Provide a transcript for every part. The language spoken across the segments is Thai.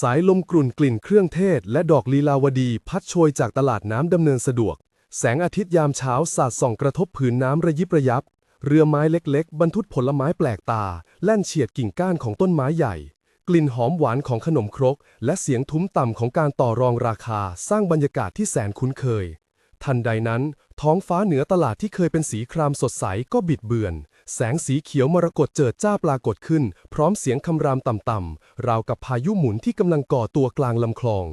สายลมกลุ่นกลิ่นเครื่องเทศ และดอกลีลาวดีพัดโชยจากตลาดน้ำดำเนินสะดวก แสงอาทิตย์ยามเช้าสาดส่องกระทบผืนน้ำระยิบระยับ เรือไม้เล็กๆ บรรทุกผลไม้แปลกตา แล่นเฉียดกิ่งก้านของต้นไม้ใหญ่ กลิ่นหอมหวานของขนมครก และเสียงทุ้มต่ำของการต่อรองราคา สร้างบรรยากาศที่แสนคุ้นเคย ทันใดนั้น ท้องฟ้าเหนือตลาดที่เคยเป็นสีครามสดใสก็บิดเบือน แสงสีเขียวมรกตเจิดจ้าปรากฏขึ้น พร้อมเสียงคำรามต่ำๆ ราวกับพายุหมุนที่กำลังก่อตัวกลางลำคลอง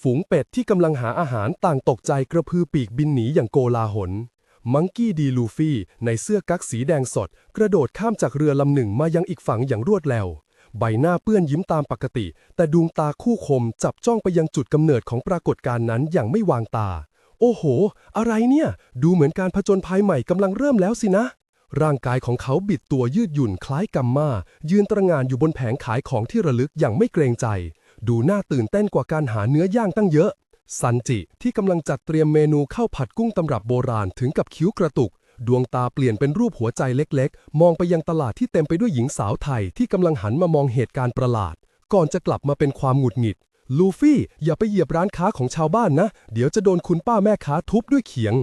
ฝูงเป็ดที่กำลังหาอาหารต่างตกใจกระพือปีกบินหนีอย่างโกลาหล มังกี้ดีลูฟี่ ในเสื้อกั๊กสีแดงสด กระโดดข้ามจากเรือลำหนึ่งมายังอีกฝั่งอย่างรวดเร็ว ใบหน้าเปื้อนยิ้มตามปกติ แต่ดวงตาคู่คมจับจ้องไปยังจุดกำเนิดของปรากฏการณ์นั้นอย่างไม่วางตา โอ้โห อะไรเนี่ย ดูเหมือนการผจญภัยใหม่กำลังเริ่มแล้วสินะ ร่างกายของเขาบิดตัวยืดหยุ่นคล้ายกัมมา ยืนตระงานอยู่บนแผงขายของที่ระลึกอย่างไม่เกรงใจ ดูน่าตื่นเต้นกว่าการหาเนื้อย่างตั้งเยอะ ซันจิที่กำลังจัดเตรียมเมนูข้าวผัดกุ้งตำรับโบราณถึงกับคิ้วกระตุก ดวงตาเปลี่ยนเป็นรูปหัวใจเล็กๆ มองไปยังตลาดที่เต็มไปด้วยหญิงสาวไทยที่กำลังหันมามองเหตุการณ์ประหลาด ก่อนจะกลับมาเป็นความหงุดหงิด ลูฟี่อย่าไปเหยียบร้านค้าของชาวบ้านนะ เดี๋ยวจะโดนคุณป้าแม่ค้าทุบด้วยเขียง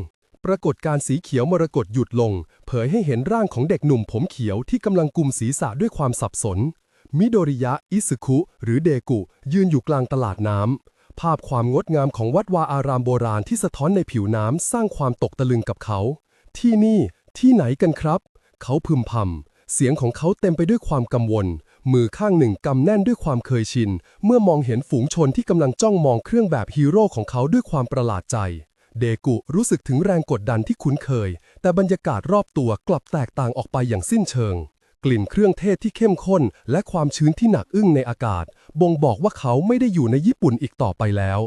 ปรากฏการ์สีเขียวมรกตหยุดลง เผยให้เห็นร่างของเด็กหนุ่มผมเขียวที่กำลังกุมศีรษะด้วยความสับสน มิโดริยะ อิสึคุ หรือเดกุ ยืนอยู่กลางตลาดน้ำ ภาพความงดงามของวัดวาอารามโบราณที่สะท้อนในผิวน้ำสร้างความตกตะลึงกับเขา ที่นี่ ที่ไหนกันครับ เขาพึมพำเสียงของเขาเต็มไปด้วยความกังวล มือข้างหนึ่งกำแน่นด้วยความเคยชิน เมื่อมองเห็นฝูงชนที่กำลังจ้องมองเครื่องแบบฮีโร่ของเขาด้วยความประหลาดใจ เดกุรู้สึกถึงแรงกดดันที่คุ้นเคย แต่บรรยากาศรอบตัวกลับแตกต่างออกไปอย่างสิ้นเชิง กลิ่นเครื่องเทศที่เข้มข้น และความชื้นที่หนักอึ้งในอากาศ บ่งบอกว่าเขาไม่ได้อยู่ในญี่ปุ่นอีกต่อไปแล้ว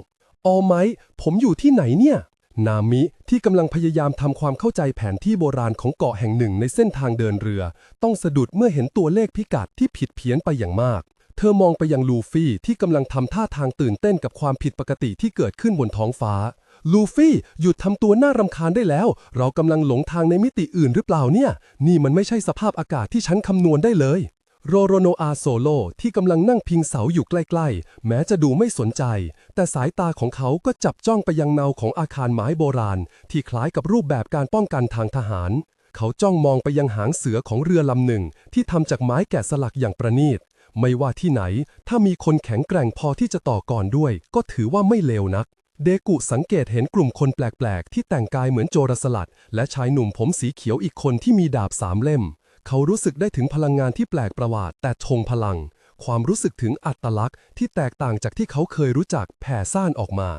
ออไหมผมอยู่ที่ไหนเนี่ย นามิที่กำลังพยายามทำความเข้าใจแผนที่โบราณของเกาะแห่งหนึ่งในเส้นทางเดินเรือ ต้องสะดุดเมื่อเห็นตัวเลขพิกัดที่ผิดเพี้ยนไปอย่างมาก เธอมองไปยังลูฟี่ที่กำลังทำท่าทางตื่นเต้นกับความผิดปกติที่เกิดขึ้นบนท้องฟ้า ลูฟี่หยุดทำตัวน่ารำคาญได้แล้ว เรากำลังหลงทางในมิติอื่นหรือเปล่าเนี่ย นี่มันไม่ใช่สภาพอากาศที่ฉันคำนวณได้เลย โรโรโนอาโซโลที่กำลังนั่งพิงเสาอยู่ใกล้ๆ แม้จะดูไม่สนใจ แต่สายตาของเขาก็จับจ้องไปยังเงาของอาคารไม้โบราณ ที่คล้ายกับรูปแบบการป้องกันทางทหาร เขาจ้องมองไปยังหางเสือของเรือลำหนึ่ง ที่ทำจากไม้แกะสลักอย่างประณีต ไม่ว่าที่ไหน ถ้ามีคนแข็งแกร่งพอที่จะต่อกรด้วย ก็ถือว่าไม่เลวนักเดกุสังเกตเห็นกลุ่มคนแปลก ๆ ที่แต่งกายเหมือนโจรสลัด และชายหนุ่มผมสีเขียวอีกคนที่มีดาบสามเล่ม เขารู้สึกได้ถึงพลังงานที่แปลกประหลาดแต่ทงพลัง ความรู้สึกถึงอัตลักษณ์ที่แตกต่างจากที่เขาเคยรู้จักแผ่ซ่านออกมา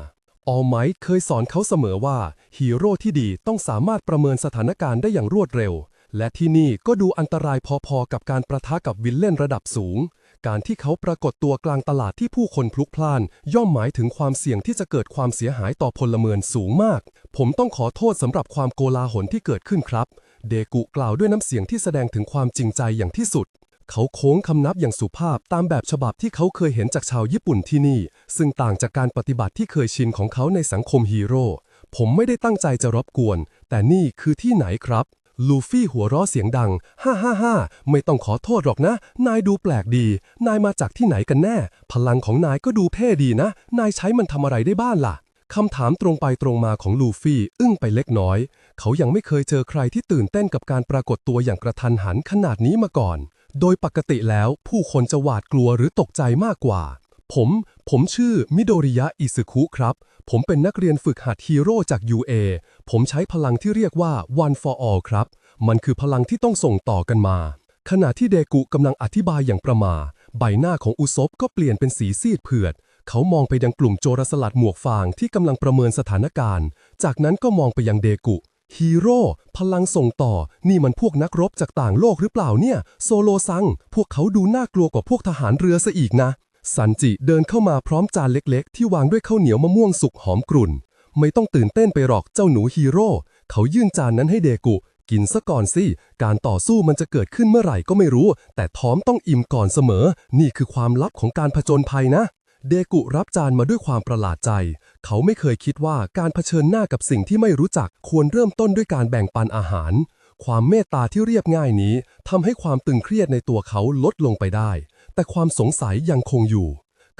ออไมท์เคยสอนเขาเสมอว่าฮีโร่ที่ดีต้องสามารถประเมินสถานการณ์ได้อย่างรวดเร็ว และที่นี่ก็ดูอันตรายพอๆกับการประทะกับวิลเล่นระดับสูง การที่เขาปรากฏตัวกลางตลาดที่ผู้คนพลุกพล่าน ย่อมหมายถึงความเสี่ยงที่จะเกิดความเสียหายต่อพลเมืองสูงมาก ผมต้องขอโทษสำหรับความโกลาหลที่เกิดขึ้นครับ เดกุกล่าวด้วยน้ำเสียงที่แสดงถึงความจริงใจอย่างที่สุด เขาโค้งคำนับอย่างสุภาพตามแบบฉบับที่เขาเคยเห็นจากชาวญี่ปุ่นที่นี่ ซึ่งต่างจากการปฏิบัติที่เคยชินของเขาในสังคมฮีโร่ผมไม่ได้ตั้งใจจะรบกวน แต่นี่คือที่ไหนครับ ลูฟี่หัวเราะเสียงดัง ฮ่าฮ่าฮ่าไม่ต้องขอโทษหรอกนะ นายดูแปลกดี นายมาจากที่ไหนกันแน่ พลังของนายก็ดูเท่ดีนะ นายใช้มันทำอะไรได้บ้างล่ะคำถามตรงไปตรงมาของลูฟี่อึ้งไปเล็กน้อย เขายังไม่เคยเจอใครที่ตื่นเต้นกับการปรากฏตัวอย่างกระทันหันขนาดนี้มาก่อน โดยปกติแล้วผู้คนจะหวาดกลัวหรือตกใจมากกว่า ผม ผมชื่อมิโดริยะอิสึคุครับ ผมเป็นนักเรียนฝึกหัดฮีโร่จาก UA ผมใช้พลังที่เรียกว่า one for all ครับ มันคือพลังที่ต้องส่งต่อกันมา ขณะที่เดกุกำลังอธิบายอย่างประมา ใบหน้าของอุซบก็เปลี่ยนเป็นสีซีดเผือด เขามองไปยังกลุ่มโจรสลัดหมวกฟางที่กำลังประเมินสถานการณ์ จากนั้นก็มองไปยังเดกุฮีโร่พลังส่งต่อ นี่มันพวกนักรบจากต่างโลกหรือเปล่าเนี่ย โซโลซัง พวกเขาดูน่ากลัวกว่าพวกทหารเรือซะอีกนะ ซันจิเดินเข้ามาพร้อมจานเล็กๆ ที่วางด้วยข้าวเหนียวมะม่วงสุกหอมกรุ่น ไม่ต้องตื่นเต้นไปหรอกเจ้าหนูฮีโร่เขายื่นจานนั้นให้เดกุ กินซะก่อนสิ การต่อสู้มันจะเกิดขึ้นเมื่อไหร่ก็ไม่รู้ แต่ท้อมต้องอิ่มก่อนเสมอ นี่คือความลับของการผจญภัยนะ เดกุรับจานมาด้วยความประหลาดใจ เขาไม่เคยคิดว่าการเผชิญหน้ากับสิ่งที่ไม่รู้จักควรเริ่มต้นด้วยการแบ่งปันอาหาร ความเมตตาที่เรียบง่ายนี้ทำให้ความตึงเครียดในตัวเขาลดลงไปได้ แต่ความสงสัยยังคงอยู่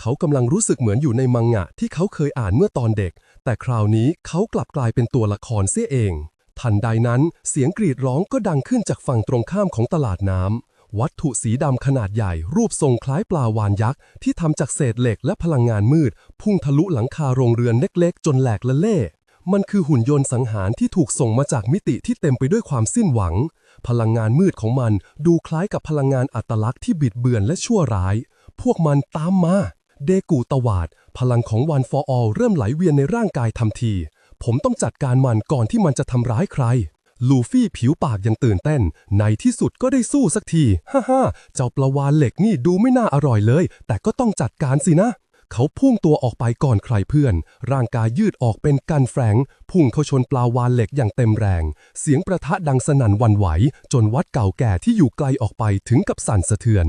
เขากำลังรู้สึกเหมือนอยู่ในมังงะที่เขาเคยอ่านเมื่อตอนเด็ก แต่คราวนี้เขากลับกลายเป็นตัวละครเสียเอง ทันใดนั้นเสียงกรีดร้องก็ดังขึ้นจากฝั่งตรงข้ามของตลาดน้ำวัตถุสีดำขนาดใหญ่รูปทรงคล้ายปลาวานยักษ์ ที่ทำจากเศษเหล็กและพลังงานมืด พุ่งทะลุหลังคาโรงเรือนเล็กๆ จนแหลกละเล่ มันคือหุ่นยนต์สังหารที่ถูกส่งมาจากมิติที่เต็มไปด้วยความสิ้นหวัง พลังงานมืดของมันดูคล้ายกับพลังงานอัตลักษณ์ที่บิดเบือนและชั่วร้าย พวกมันตามมา เดกูตวาด พลังของวัน for all เริ่มไหลเวียนในร่างกายทันที ผมต้องจัดการมันก่อนที่มันจะทำร้ายใคร ลูฟี่ผิวปากยังตื่นเต้น ในที่สุดก็ได้สู้สักที ฮ่าฮ่าเจ้าปลาวานเหล็กนี่ดูไม่น่าอร่อยเลย แต่ก็ต้องจัดการสินะ เขาพุ่งตัวออกไปก่อนใครเพื่อน ร่างกายยืดออกเป็นกันแฝงพุ่งเข้าชนปลาวานเหล็กอย่างเต็มแรง เสียงประทะดังสนั่นวันไหว จนวัดเก่าแก่ที่อยู่ไกลออกไปถึงกับสั่นสะเทือน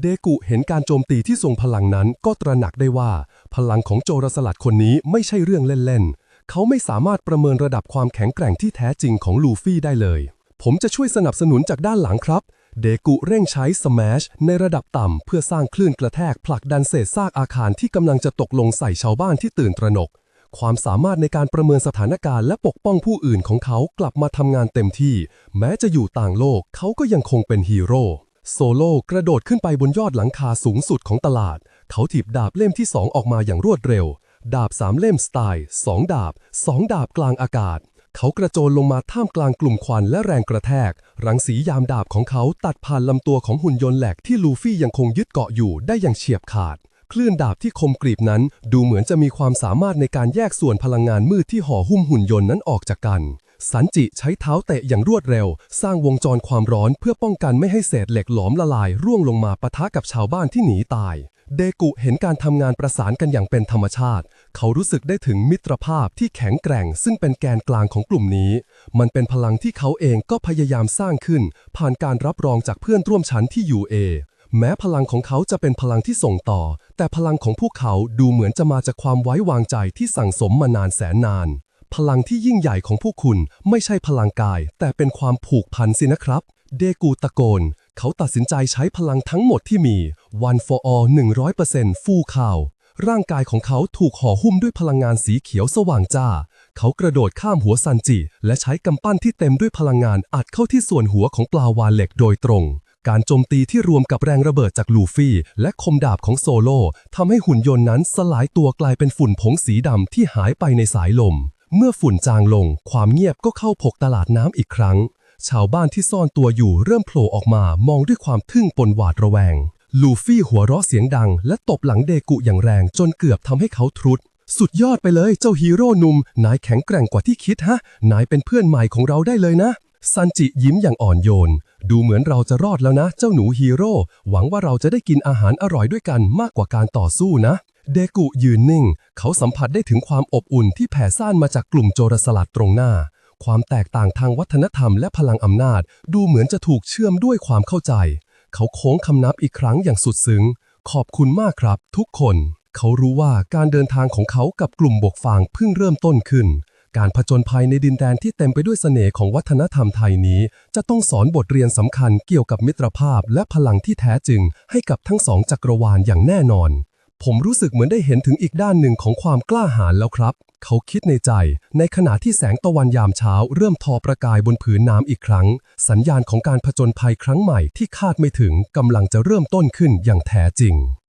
เดกุเห็นการโจมตีที่ทรงพลังนั้นก็ตระหนักได้ว่า พลังของโจรสลัดคนนี้ไม่ใช่เรื่องเล่นๆ เขาไม่สามารถประเมินระดับความแข็งแกร่งที่แท้จริงของลูฟี่ได้เลย ผมจะช่วยสนับสนุนจากด้านหลังครับ เดกุเร่งใช้สแมชในระดับต่ำ เพื่อสร้างคลื่นกระแทกผลักดันเศษซากอาคารที่กำลังจะตกลงใส่ชาวบ้านที่ตื่นตระหนก ความสามารถในการประเมินสถานการณ์และปกป้องผู้อื่นของเขากลับมาทำงานเต็มที่ แม้จะอยู่ต่างโลกเขาก็ยังคงเป็นฮีโร่โซโล่กระโดดขึ้นไปบนยอดหลังคาสูงสุดของตลาด เขาถีบดาบเล่มที่สองออกมาอย่างรวดเร็ว ดาบสามเล่มสไตล์สองดาบสองดาบกลางอากาศ เขากระโจนลงมาท่ามกลางกลุ่มควันและแรงกระแทก รังสียามดาบของเขาตัดผ่านลำตัวของหุ่นยนต์แหลกที่ลูฟี่ยังคงยึดเกาะอยู่ได้อย่างเฉียบขาด คลื่นดาบที่คมกรีบนั้น ดูเหมือนจะมีความสามารถในการแยกส่วนพลังงานมืดที่ห่อหุ้มหุ่นยนต์นั้นออกจากกัน สันจิใช้เท้าเตะอย่างรวดเร็ว สร้างวงจรความร้อนเพื่อป้องกันไม่ให้เศษเหล็กหลอมละลายร่วงลงมาปะทะกับชาวบ้านที่หนีตาย เดกุเห็นการทำงานประสานกันอย่างเป็นธรรมชาติ เขารู้สึกได้ถึงมิตรภาพที่แข็งแกร่ง ซึ่งเป็นแกนกลางของกลุ่มนี้ มันเป็นพลังที่เขาเองก็พยายามสร้างขึ้น ผ่านการรับรองจากเพื่อนร่วมชั้นที่อยู่เอแม้พลังของเขาจะเป็นพลังที่ส่งต่อ แต่พลังของพวกเขาดูเหมือนจะมาจากความไว้วางใจที่สั่งสมมานานแสนนาน พลังที่ยิ่งใหญ่ของพวกคุณไม่ใช่พลังกาย แต่เป็นความผูกพันสินะครับ เดกูตะโกน เขาตัดสินใจใช้พลังทั้งหมดที่มี one for all 100%ฟูข่าว ร่างกายของเขาถูกห่อหุ้มด้วยพลังงานสีเขียวสว่างจ้า เขากระโดดข้ามหัวซันจิ และใช้กำปั้นที่เต็มด้วยพลังงานอัดเข้าที่ส่วนหัวของปลาวาฬเหล็กโดยตรง การโจมตีที่รวมกับแรงระเบิดจากลูฟี่ และคมดาบของโซโลทำให้หุ่นยนต์นั้นสลายตัวกลายเป็นฝุ่นผงสีดำที่หายไปในสายลม เมื่อฝุ่นจางลง ความเงียบก็เข้าพกตลาดน้ำอีกครั้ง ชาวบ้านที่ซ่อนตัวอยู่เริ่มโผล่ออกมามองด้วยความทึ่งปนหวาดระแวง ลูฟี่หัวเราะเสียงดัง และตบหลังเดกุอย่างแรงจนเกือบทำให้เขาทรุด สุดยอดไปเลยเจ้าฮีโร่หนุ่ม นายแข็งแกร่งกว่าที่คิดฮะ นายเป็นเพื่อนใหม่ของเราได้เลยนะ ซันจิยิ้มอย่างอ่อนโยน ดูเหมือนเราจะรอดแล้วนะ เจ้าหนูฮีโร่ หวังว่าเราจะได้กินอาหารอร่อยด้วยกันมากกว่าการต่อสู้นะ เดกุยืนนิ่ง เขาสัมผัสได้ถึงความอบอุ่นที่แผ่ซ่านมาจากกลุ่มโจรสลัดตรงหน้า ความแตกต่างทางวัฒนธรรมและพลังอำนาจ ดูเหมือนจะถูกเชื่อมด้วยความเข้าใจ เขาโค้งคำนับอีกครั้งอย่างสุดซึ้ง ขอบคุณมากครับทุกคน เขารู้ว่าการเดินทางของเขากับกลุ่มบกฟางเพิ่งเริ่มต้นขึ้น การผจญภัยในดินแดนที่เต็มไปด้วยเสน่ห์ของวัฒนธรรมไทยนี้ จะต้องสอนบทเรียนสำคัญเกี่ยวกับมิตรภาพและพลังที่แท้จริง ให้กับทั้งสองจักรวาลอย่างแน่นอน ผมรู้สึกเหมือนได้เห็นถึงอีกด้านหนึ่งของความกล้าหาญแล้วครับ เขาคิดในใจ ในขณะที่แสงตะวันยามเช้า เริ่มทอประกายบนผืนน้ำอีกครั้ง สัญญาณของการผจญภัยครั้งใหม่ที่คาดไม่ถึงกำลังจะเริ่มต้นขึ้นอย่างแท้จริง